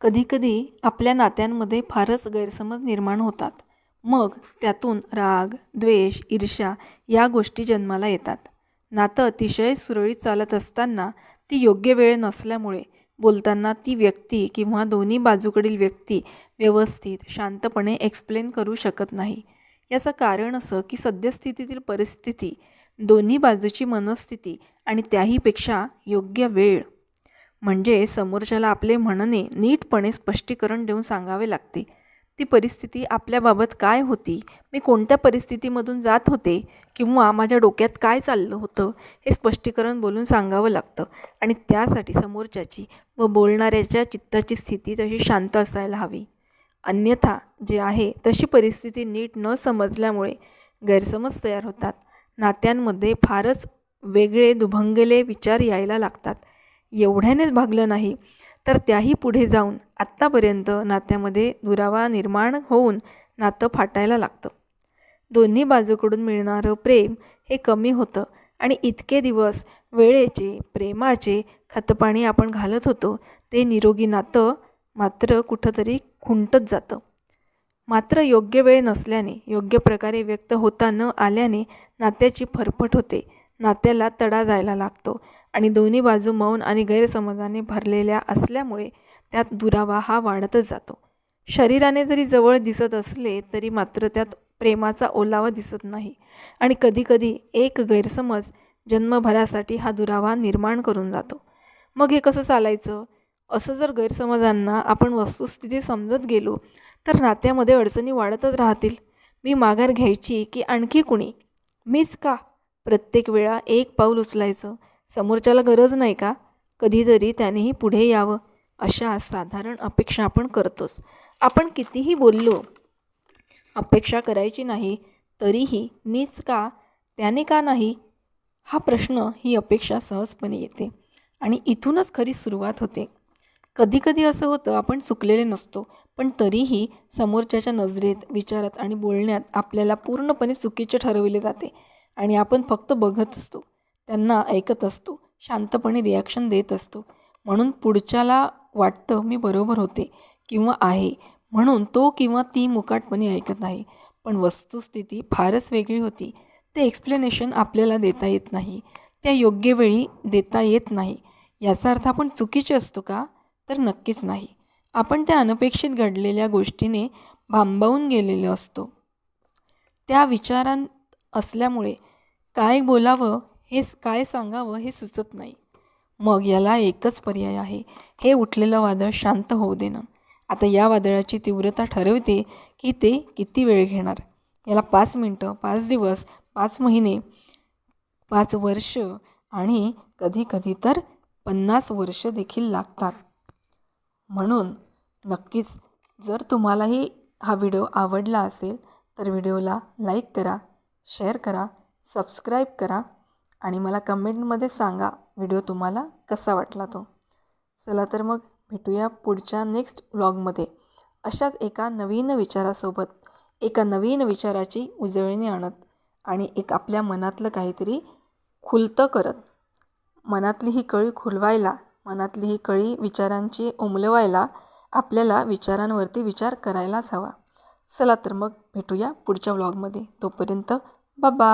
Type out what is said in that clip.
कधीकधी आपल्या नात्यांमध्ये फारच गैरसमज निर्माण होतात. मग त्यातून राग द्वेष ईर्ष्या या गोष्टी जन्माला येतात. नातं अतिशय सुरळीत चालत असताना ती योग्य वेळ नसल्यामुळे बोलताना ती व्यक्ती किंवा दोन्ही बाजूकडील व्यक्ती व्यवस्थित शांतपणे एक्सप्लेन करू शकत नाही. याचं कारण असं की सद्यस्थितीतील परिस्थिती दोन्ही बाजूची मनस्थिती आणि त्याहीपेक्षा योग्य वेळ म्हणजे समोरच्याला आपले म्हणणे नीटपणे स्पष्टीकरण देऊन सांगावे लागते. ती परिस्थिती आपल्याबाबत काय होती? मी कोणत्या परिस्थितीमधून जात होते? किंवा माझ्या डोक्यात काय चाललं होतं? हे स्पष्टीकरण बोलून सांगावं लागतं. आणि त्यासाठी समोरच्याची व बोलणाऱ्याच्या चित्ताची स्थिती तशी शांत असायला हवी. अन्यथा जे आहे तशी परिस्थिती नीट न समजल्यामुळे गैरसमज तयार होतात. नात्यांमध्ये फारच वेगळे दुभंगले विचार यायला लागतात. एवढ्यानेच भागलं नाही. तर त्याही पुढे जाऊन आत्तापर्यंत नात्यामध्ये दुरावा निर्माण होऊन नातं फाटायला लागतं. दोन्ही बाजूकडून मिळणारं प्रेम हे कमी होतं आणि इतके दिवस वेळेचे प्रेमाचे खतपाणी आपण घालत होतो ते निरोगी नातं मात्र कुठंतरी खुंटत जातं. मात्र योग्य वेळ नसल्याने योग्य प्रकारे व्यक्त होता न आल्याने नात्याची फरफट होते. नात्याला तडा जायला लागतो. आणि दोन्ही बाजू मौन आणि गैरसमजाने भरलेल्या असल्यामुळे त्यात दुरावा हा वाढतच जातो. शरीराने जरी जवळ दिसत असले तरी मात्र त्यात प्रेमाचा ओलावा दिसत नाही. आणि कधीकधी एक गैरसमज जन्मभरासाठी हा दुरावा निर्माण करून जातो. मग हे कसं चालायचं? असं जर गैरसमजांना आपण वस्तुस्थिती समजत गेलो तर नात्यामध्ये अडचणी वाढतच राहतील. मी माघार घ्यायची की आणखी कुणी? मीच का? प्रत्येक वेळा एक पाऊल उचलायचं. समोरच्याला गरज नाही का? कधीतरी त्यानेही पुढे यावं अशा साधारण अपेक्षा आपण करतोच. आपण कितीही बोललो अपेक्षा करायची नाही तरीही मीच का त्याने का नाही? हा प्रश्न ही अपेक्षा सहजपणे येते. आणि इथूनच खरी सुरुवात होते. कधीकधी असं होतं आपण चुकलेले नसतो पण तरीही समोरच्याच्या नजरेत विचारात आणि बोलण्यात आपल्याला पूर्णपणे चुकीचे ठरविले जाते. आणि आपण फक्त बघत असतो. त्यांना ऐकत असतो शांतपणे रिॲक्शन देत असतो. म्हणून पुढच्याला वाटतं मी बरोबर होते किंवा आहे म्हणून तो किंवा ती मुकाटपणे ऐकत आहे पण वस्तुस्थिती फारच वेगळी होती. ते एक्सप्लेनेशन आपल्याला देता येत नाही. त्या योग्य वेळी देता येत नाही. याचा अर्थ आपण चुकीचे असतो का? तर नक्कीच नाही. आपण त्या अनपेक्षित घडलेल्या गोष्टीने भांबावून गेलेलो असतो. त्या विचारांत असल्यामुळे काय बोलावं हे काय सांगावं हे सुचत नाही. मग याला एकच पर्याय आहे. हे उठलेलं वादळ शांत होऊ देणं. आता या वादळाची तीव्रता ठरवते की ते किती वेळ घेणार? याला पाच मिनटं पाच दिवस पाच महिने पाच वर्ष आणि कधी कधी तर पन्नास वर्ष देखील लागतात. म्हणून नक्कीच जर तुम्हालाही हा व्हिडिओ आवडला असेल तर व्हिडिओला लाईक करा शेअर करा सबस्क्राईब करा. आणि मला कमेंटमध्ये सांगा व्हिडिओ तुम्हाला कसा वाटला तो. चला तर मग भेटूया पुढच्या नेक्स्ट व्लॉगमध्ये. अशाच एका नवीन विचारासोबत एका नवीन विचाराची उजळणी आणत आणि एक आपल्या मनातलं काहीतरी खुलतं करत. मनातली ही कळी खुलवायला मनातली ही कळी विचारांची उमलवायला आपल्याला विचारांवरती विचार करायलाच हवा. चला तर मग भेटूया पुढच्या व्लॉगमध्ये. तोपर्यंत बाबा